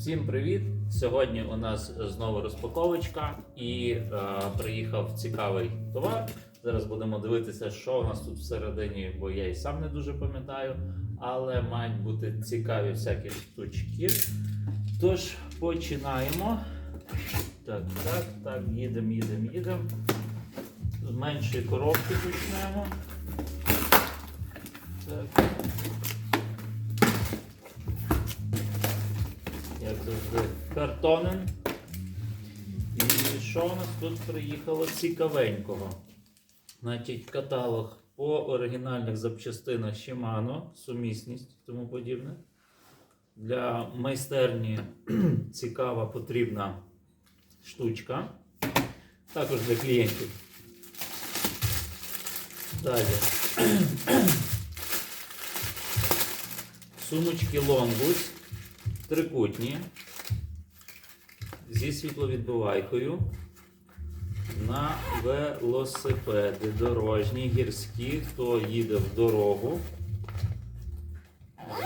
Всім привіт! Сьогодні у нас знову розпаковочка і е, приїхав цікавий товар. Зараз будемо дивитися, що у нас тут всередині, бо я і сам не дуже пам'ятаю, але мають бути цікаві всякі штучки. Тож починаємо. Так, так, так, їдемо, їдемо, їдемо. З меншої коробки почнемо. Так. Як завжди, картонен. І що у нас тут приїхало цікавенького? Значить, каталог по оригінальних запчастинах Shimano, сумісність тому подібне. Для майстерні цікава потрібна штучка. Також для клієнтів. Далі. Сумочки Longus трикутні зі світловідбивайкою на велосипеди дорожні, гірські, хто їде в дорогу.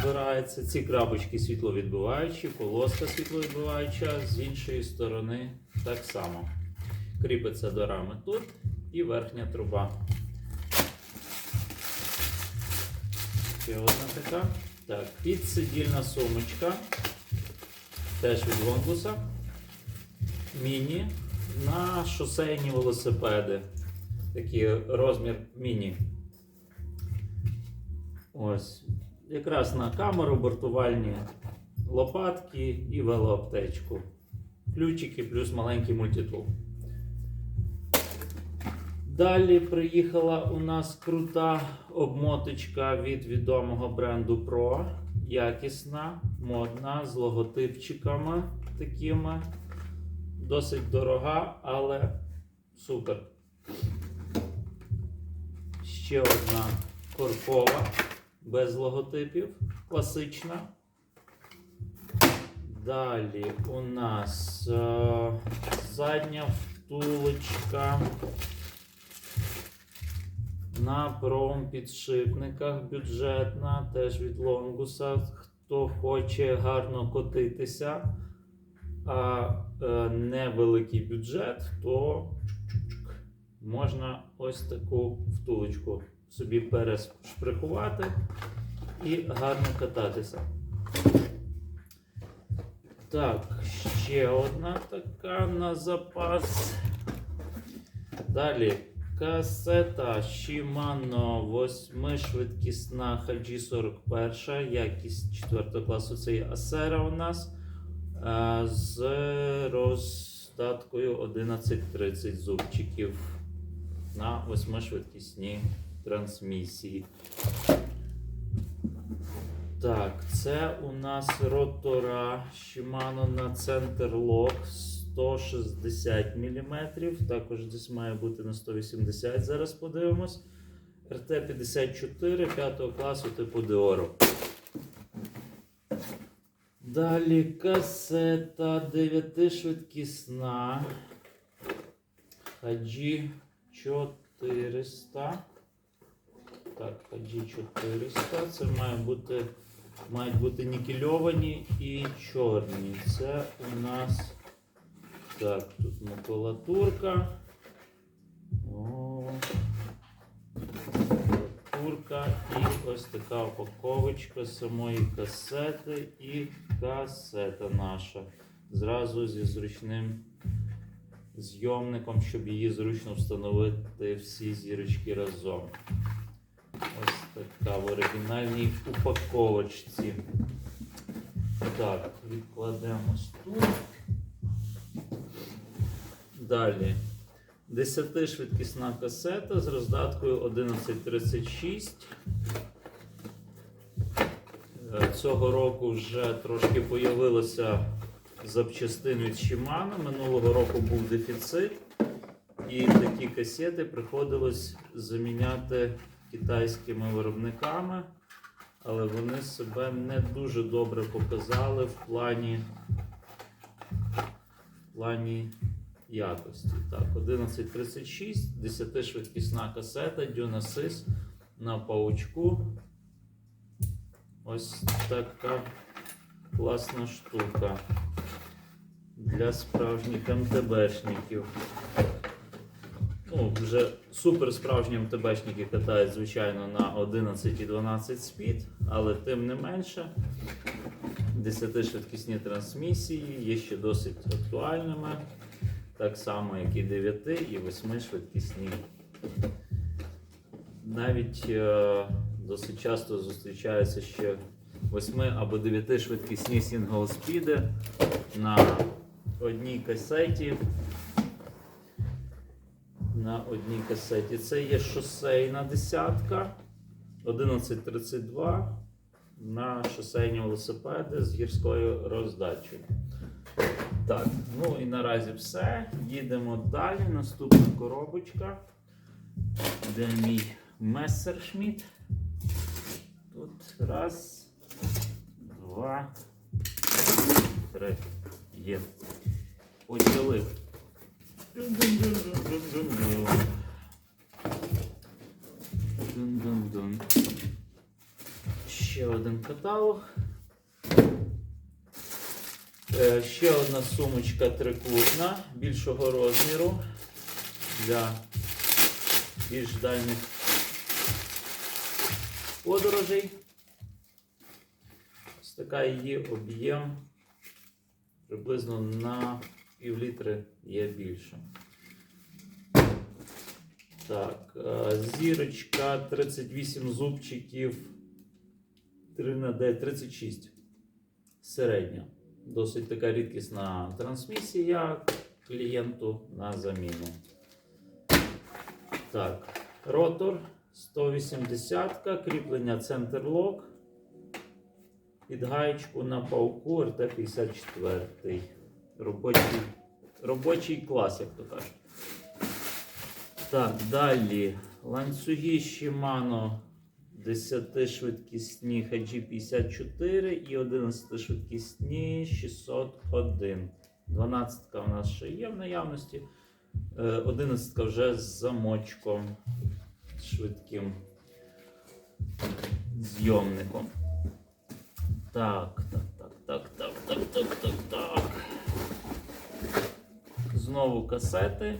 Збирається ці крапочки світловідбиваючі, полоска світловідбиваюча, з іншої сторони так само. Кріпиться до рами тут і верхня труба. Ще одна така. Так, підсидільна сумочка. Теж від Лонгуса. Міні на шосейні велосипеди. Такий розмір міні. Ось. Якраз на камеру, бортувальні лопатки і велоаптечку. Ключики плюс маленький мультитул. Далі приїхала у нас крута обмоточка від відомого бренду Pro. Якісна, модна, з логотипчиками такими. Досить дорога, але супер. Ще одна коркова, без логотипів, класична. Далі у нас е, задня втулочка на промпідшипниках бюджетна, теж від Лонгуса. Хто хоче гарно котитися, а е, невеликий бюджет, то можна ось таку втулочку собі перешприхувати і гарно кататися. Так, ще одна така на запас. Далі Касета Shimano 8 швидкісна HG41, якість 4 класу це є Acera у нас а, з роздаткою 1130 зубчиків на 8 швидкісній трансмісії. Так, це у нас ротора Shimano на центр лок 160 мм. Також десь має бути на 180. Зараз подивимось. РТ-54 5 класу типу Деоро. Далі касета 9 швидкісна. HG 400. Так, HG 400. Це має бути, мають бути нікельовані і чорні. Це у нас. Так, тут макулатурка. О, макулатурка і ось така упаковочка самої касети і касета наша. Зразу зі зручним зйомником, щоб її зручно встановити всі зірочки разом. Ось така в оригінальній упаковочці. Так, відкладемо тут. Далі. 10 швидкісна касета з роздаткою 1136. Е, Цього року вже трошки появилося запчастин від Shimano. Минулого року був дефіцит. І такі касети приходилось заміняти китайськими виробниками, але вони себе не дуже добре показали в плані, в плані якості. Так, 1136, 10 швидкісна касета, Dynasys на паучку. Ось така класна штука для справжніх МТБшників. Ну, вже супер справжні МТБшники катають, звичайно, на 11 і 12 спід, але тим не менше. 10-швидкісні трансмісії є ще досить актуальними, так само, як і 9 і 8 швидкісні. Навіть е, досить часто зустрічаються ще 8 або 9 швидкісні сінгл-спіди на одній касеті. На одній касеті. Це є шосейна десятка 1132 на шосейні велосипеди з гірською роздачею. Так, ну і наразі все. Їдемо далі. Наступна коробочка. Де мій Мессершміт. Тут раз, два, три. Є. Дун-дун-дун. Ще один каталог. Е, Ще одна сумочка трикутна більшого розміру для більш дальних подорожей. Ось така її об'єм приблизно на пів літри є більше. Так, е, зірочка 38 зубчиків 3 на D 36. Середня. Досить така рідкісна трансмісія клієнту на заміну. Так, ротор 180, кріплення центр лок. Під гаєчку на пауку РТ-54. Робочий, робочий клас, як то кажуть. Так, далі. Ланцюги Shimano 10 швидкісні HG54 і 11 швидкісні 601. 12 у нас ще є в наявності. 11 вже з замочком швидким зйомником. Так, так, так, так, так, так, так, так, так. Знову касети.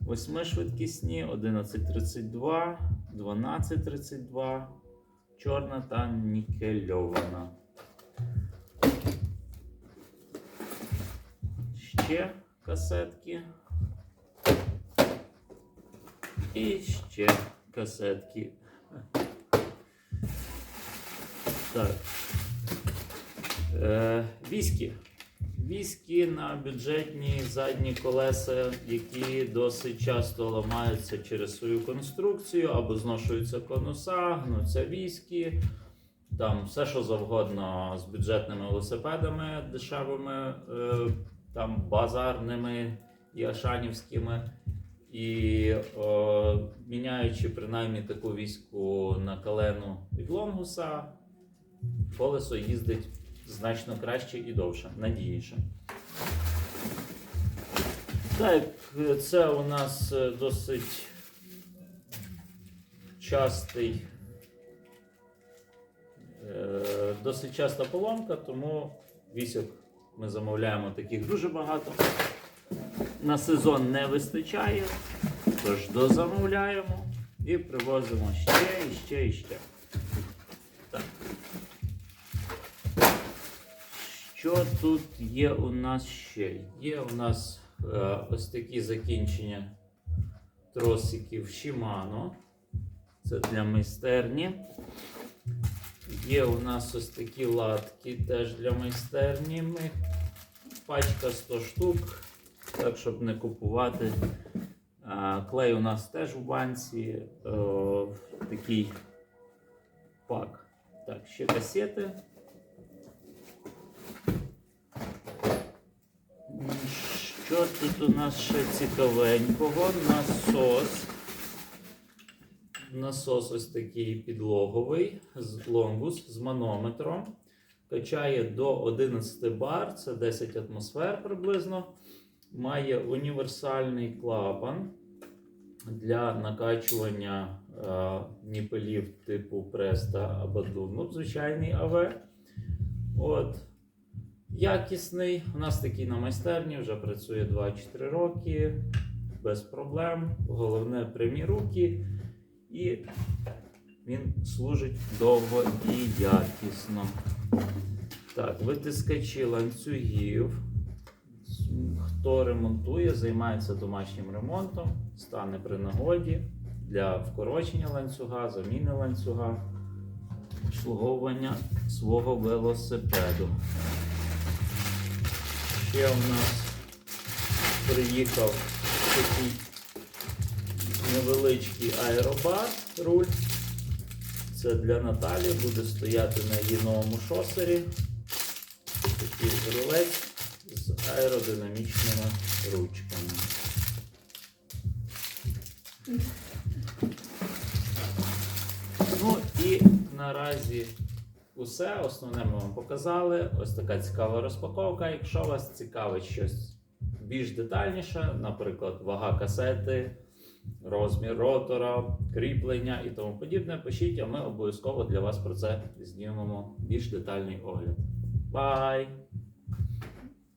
Восьмишвидкісні, 1132, 1232, чорна та нікельована. Ще касетки. І ще касетки. Так. Е, віскі. Віскі на бюджетні задні колеса, які досить часто ламаються через свою конструкцію або зношуються конуса, гнуться віскі. Там все, що завгодно з бюджетними велосипедами дешевими, е, там базарними і ашанівськими. І о, міняючи принаймні таку війську на калену від лонгуса, колесо їздить значно краще і довше, надійніше. Так, це у нас е, досить частий, е, досить часта поломка, тому вісок ми замовляємо таких дуже багато. На сезон не вистачає, тож дозамовляємо і привозимо ще, і ще, і ще. Що тут є у нас ще? Є у нас е, ось такі закінчення тросиків Shimano. Це для майстерні. Є у нас ось такі латки теж для майстерні. Ми пачка 100 штук, так щоб не купувати. А, клей у нас теж у банці. О, такий пак. Так, ще касети. Що тут у нас ще цікавенького? Насос. Насос ось такий підлоговий з лонгус з манометром. Качає до 11 бар, це 10 атмосфер приблизно. Має універсальний клапан для накачування е, ніпелів типу Преста або Дун. Ну, звичайний АВ. От. Якісний. У нас такий на майстерні вже працює 2-4 роки. Без проблем. Головне прямі руки. І він служить довго і якісно. Так, витискачі ланцюгів. Хто ремонтує, займається домашнім ремонтом, стане при нагоді для вкорочення ланцюга, заміни ланцюга, обслуговування свого велосипеду. Ще у нас приїхав такий невеличкий аеробар руль. Це для Наталі буде стояти на її новому шосері. Такий рулець з аеродинамічними ручками. Ну і наразі усе. Основне ми вам показали. Ось така цікава розпаковка. Якщо вас цікавить щось більш детальніше, наприклад, вага касети, розмір ротора, кріплення і тому подібне, пишіть, а ми обов'язково для вас про це знімемо більш детальний огляд. Бай!